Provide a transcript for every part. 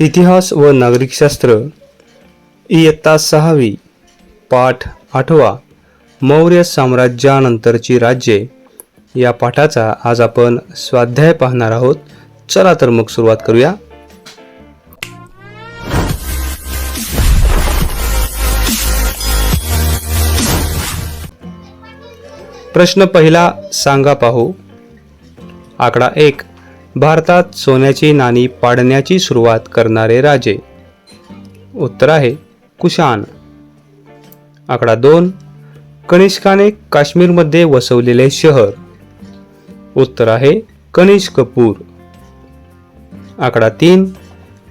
इतिहास व नागरिकशास्त्र इयत्ता सहावी पाठ आठवा मौर्य साम्राज्यानंतरची राज्ये. या पाठाचा आज आपण स्वाध्याय पाहणार आहोत. चला तर मग सुरुवात करूया. प्रश्न पहिला सांगा पाहू. आकडा एक. भारतात सोन्याची नाणी पाडण्याची सुरुवात करणारे राजे. उत्तर आहे कुशाण आकडा दोन. कनिष्काने काश्मीरमध्ये वसवलेले शहर. उत्तर आहे कनिष्कपूर आकडा तीन.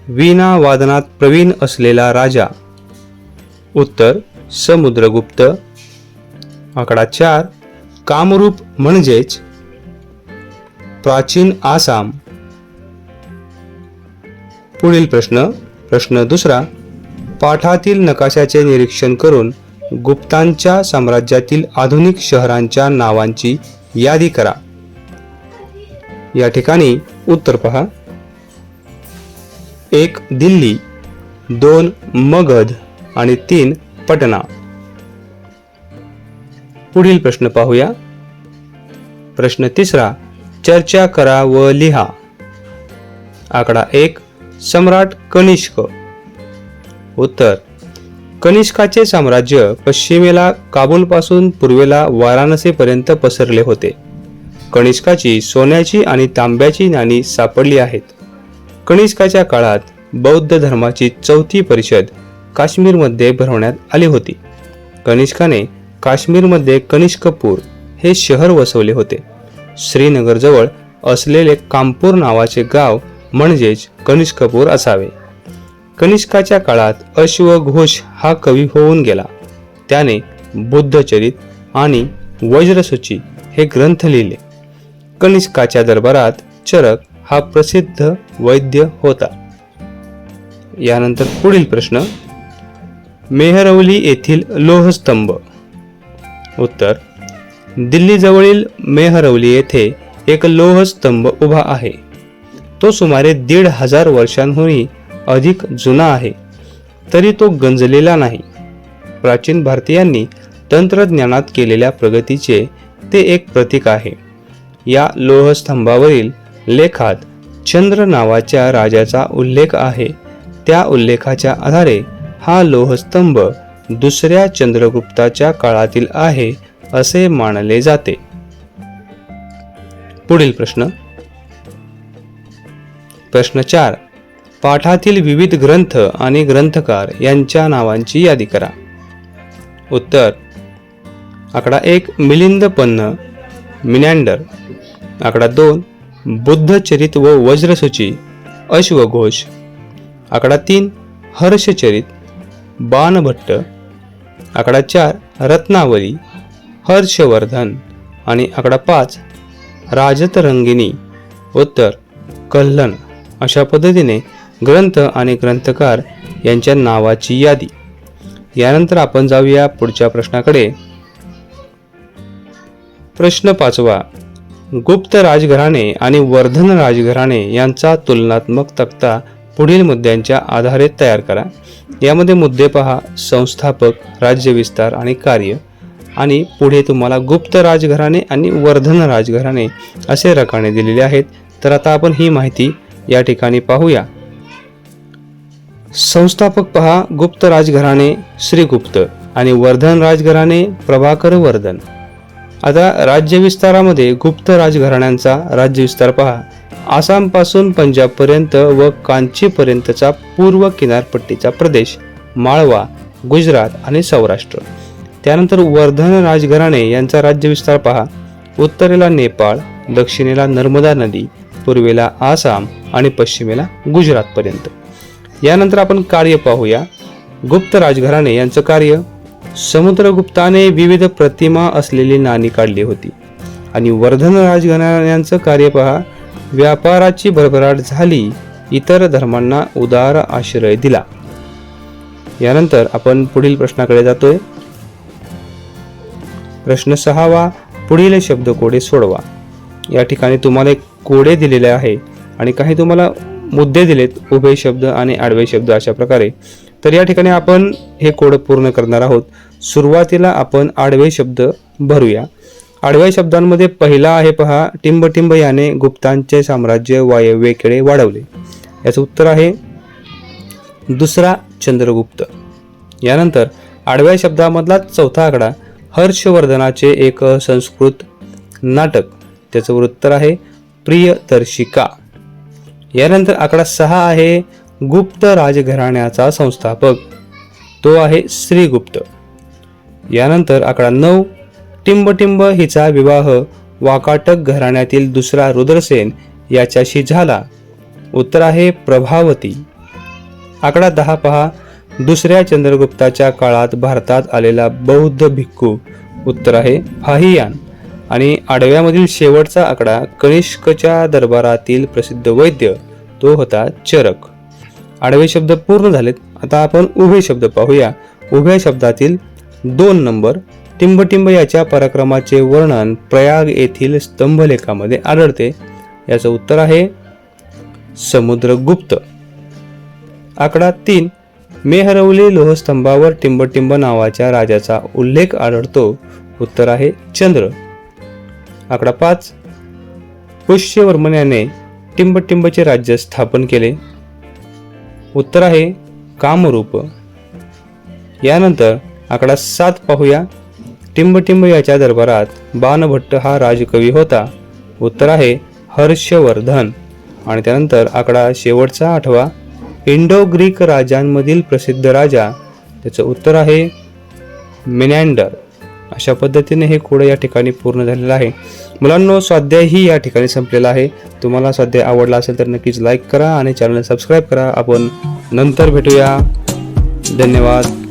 वीणा वादनात प्रवीण असलेला राजा. उत्तर समुद्रगुप्त. आकडा चार. कामरूप म्हणजेच प्राचीन आसाम. पुढील प्रश्न प्रश्न दुसरा पाठातील नकाशाचे निरीक्षण करून गुप्तांच्या साम्राज्यातील आधुनिक शहरांच्या नावांची यादी करा. या ठिकाणी उत्तर पहा. एक दिल्ली दोन मगध आणि तीन पटना. पुढील प्रश्न पाहूया. प्रश्न तिसरा चर्चा करा व लिहा. आकडा एक सम्राट कनिष्क. उत्तर कनिष्काचे साम्राज्य पश्चिमेला काबूलपासून पूर्वेला वाराणसीपर्यंत पसरले होते. कनिष्काची सोन्याची आणि तांब्याची नाणी सापडली आहेत. कनिष्काच्या काळात बौद्ध धर्माची चौथी परिषद काश्मीरमध्ये भरवण्यात आली होती. कनिष्काने काश्मीरमध्ये कनिष्कपूर हे शहर वसवले होते. श्रीनगरजवळ असलेले कामपूर नावाचे गाव म्हणजेच कनिष्कपूर असावे. कनिष्काच्या काळात अश्वघोष हा कवी होऊन गेला. त्याने बुद्धचरित आणि वज्रसूची हे ग्रंथ लिहिले. कनिष्काच्या दरबारात चरक हा प्रसिद्ध वैद्य होता. यानंतर पुढील प्रश्न. मेहरवली येथील लोहस्तंभ. उत्तर. दिल्लीजवळील मेहरवली येथे एक लोहस्तंभ उभा आहे. तो सुमारे दीड हजार वर्षांहूनही अधिक जुना आहे. तरी तो गंजलेला नाही. प्राचीन भारतीयांनी तंत्रज्ञानात केलेल्या प्रगतीचे ते एक प्रतीक आहे. या लोहस्तंभावरील लेखात चंद्र नावाच्या राजाचा उल्लेख आहे. त्या उल्लेखाच्या आधारे हा लोहस्तंभ दुसऱ्या चंद्रगुप्ताच्या काळातील आहे. असे मानले जाते. पुढील प्रश्न. प्रश्न चार. पाठातील विविध ग्रंथ आणि ग्रंथकार यांच्या नावांची यादी करा. उत्तर. आकडा एक मिलिंद पन्न मिनँडर आकडा दोन बुद्धचरित व वज्रसूची अश्वघोष. आकडा तीन हर्षचरित बाणभट्ट. आकडा चार रत्नावली. हर्षवर्धन आणि आकडा पाच राजतरंगिणी उत्तर कल्लन अशा पद्धतीने ग्रंथ आणि ग्रंथकार यांच्या नावाची यादी. यानंतर आपण जाऊया पुढच्या प्रश्नाकडे. प्रश्न पाचवा गुप्त राजघराणे आणि वर्धन राजघराणे यांचा तुलनात्मक तक्ता पुढील मुद्द्यांच्या आधारे तयार करा. यामध्ये मुद्दे पहा संस्थापक राज्य विस्तार आणि कार्य. आणि पुढे तुम्हाला गुप्त राजघराणे आणि वर्धन राजघराणे असे रकाने दिलेले आहेत. तर आता आपण ही माहिती या ठिकाणी पाहूया. संस्थापक पहा गुप्त राजघराणे श्रीगुप्त आणि वर्धन राजघराणे प्रभाकर वर्धन. आता राज्यविस्तारामध्ये गुप्त राजघराण्यांचा राज्यविस्तार पहा. आसामपासून पंजाबपर्यंत व कांचीपर्यंतचा पूर्व किनारपट्टीचा प्रदेश माळवा गुजरात आणि सौराष्ट्र. त्यानंतर वर्धन राजघराणे यांचा राज्यविस्तार पहा. उत्तरेला नेपाळ दक्षिणेला नर्मदा नदी पूर्वेला आसाम आणि पश्चिमेला गुजरातपर्यंत. यानंतर आपण कार्य पाहूया. गुप्त राजघराणे यांचं कार्य. समुद्रगुप्ताने विविध प्रतिमा असलेली नाणी काढली होती. आणि वर्धन राजघराण्यांचं कार्य पहा. व्यापाराची भरभराट झाली. इतर धर्मांना उदार आश्रय दिला. यानंतर आपण पुढील प्रश्नाकडे जातोय. प्रश्न सहावा पुढील शब्द कोडे सोडवा. या ठिकाणी तुम्हाला एक कोडे दिलेले आहे आणि काही तुम्हाला मुद्दे दिलेत उभय शब्द आणि आडवे शब्द अशा प्रकारे. तर या ठिकाणी आपण हे कोड पूर्ण करणार आहोत. सुरुवातीला आपण आडवे शब्द भरूया. आडव्या शब्दांमध्ये पहिला आहे पहा टिंबटिंब याने गुप्तांचे साम्राज्य वायव्येकडे वाढवले. याचं उत्तर आहे दुसरा चंद्रगुप्त. यानंतर आडव्या शब्दामधला चौथा आकडा हर्षवर्धनाचे एक संस्कृत नाटक. त्याचं उत्तर आहे प्रियदर्शिका. यानंतर आकडा सहा आहे गुप्त राजघराण्याचा संस्थापक. तो आहे श्रीगुप्त. यानंतर आकडा नऊ टिंबटिंब हिचा विवाह वाकाटक घराण्यातील दुसरा रुद्रसेन याच्याशी झाला. उत्तर आहे प्रभावती. आकडा दहा पहा दुसऱ्या चंद्रगुप्ताच्या काळात भारतात आलेला बौद्ध भिक्खू उत्तर आहे फाहियान. आणि आडव्यामधील शेवटचा आकडा कनिष्कच्या दरबारातील प्रसिद्ध वैद्य तो होता चरक. आडवे शब्द पूर्ण झालेत. आता आपण उभे शब्द पाहूया. उभ्या शब्दातील दोन नंबर टिंबटिंब याच्या पराक्रमाचे वर्णन प्रयाग येथील स्तंभलेखामध्ये आढळते. याचं उत्तर आहे समुद्रगुप्त. आकडा तीन मेहरवली लोहस्तंभावर टिंबटिंब नावाच्या राजाचा उल्लेख आढळतो. उत्तर आहे चंद्र. आकडा पाच. पुष्यवर्मन याने टिंबटिंबचे राज्य स्थापन केले. उत्तर आहे कामरूप. यानंतर आकडा सात पाहूया. टिंबटिंब याच्या दरबारात बाणभट्ट हा राजकवी होता. उत्तर आहे हर्षवर्धन. आणि त्यानंतर आकडा शेवटचा आठवा. इंडो ग्रीक राजांमधील प्रसिद्ध राजा त्याचं उत्तर आहे मिनँडर. अशा पद्धतीने हे कोड या ठिकाणी पूर्ण झालेलं आहे. मुलांनो स्वाध्यायही या ठिकाणी संपलेला आहे. तुम्हाला स्वाध्याय आवडला असेल तर नक्कीच लाईक करा आणि चॅनल सबस्क्राईब करा. आपण नंतर भेटूया. धन्यवाद.